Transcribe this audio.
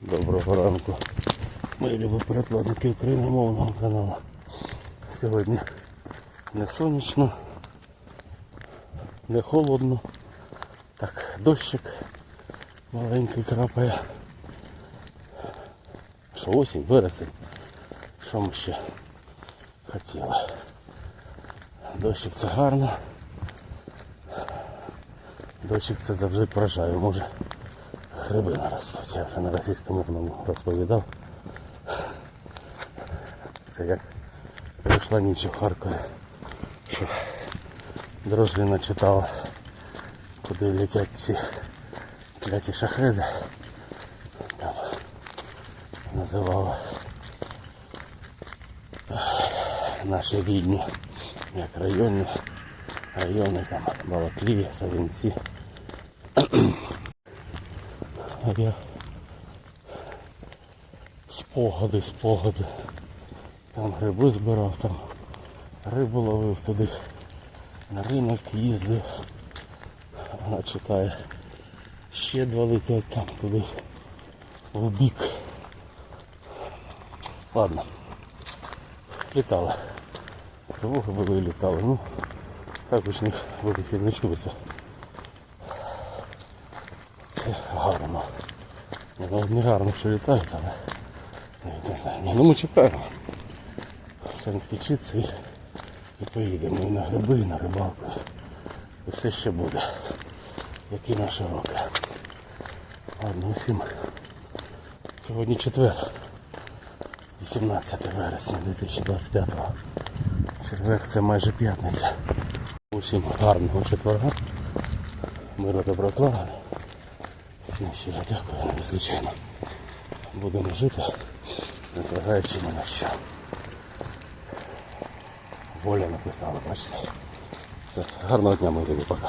Доброго ранку. Мої любі перекладники україномовного каналу. Сьогодні не сонячно, не холодно. Так, дощик маленький крапає. Що осінь, вересень. Що ми ще хотіли? Дощик це гарно. Дощик це завжди поражає. Може гриби наростуть. Я вже на російськомовному розповідав. Це як прийшла ніч у Харкові. Що Дрожліна читала, куди летять ці кляті шахеди. Там називала наші рідні, як районні, райони там Балаклії, Савінці. А я спогади, спогади. Там гриби збирав, там рибу ловив туди, на ринок їздив. Вона читає. Ще два летять там кудись в бік. Ладно. Літали. Тривоги були літали. Ну, так уж них вибухів не чується. Це гарно. Ні, ну, не гарно, що літають, але навіть не знаю. Ну ми чекаємо. Все скінчиться і, і поїдемо і на гриби, і на рибалку. І все ще буде. Як і наші роки. Ладно, усім. Сьогодні четвер. 18 вересня 2025 Четвер це майже п'ятниця. Усім гарного четверга. Миру злагоди. Всім щиро дякую, звичайно. Будемо жити, незважаючи ні на що. Воля написала, бачите. Все, гарного дня, мої любі, пока.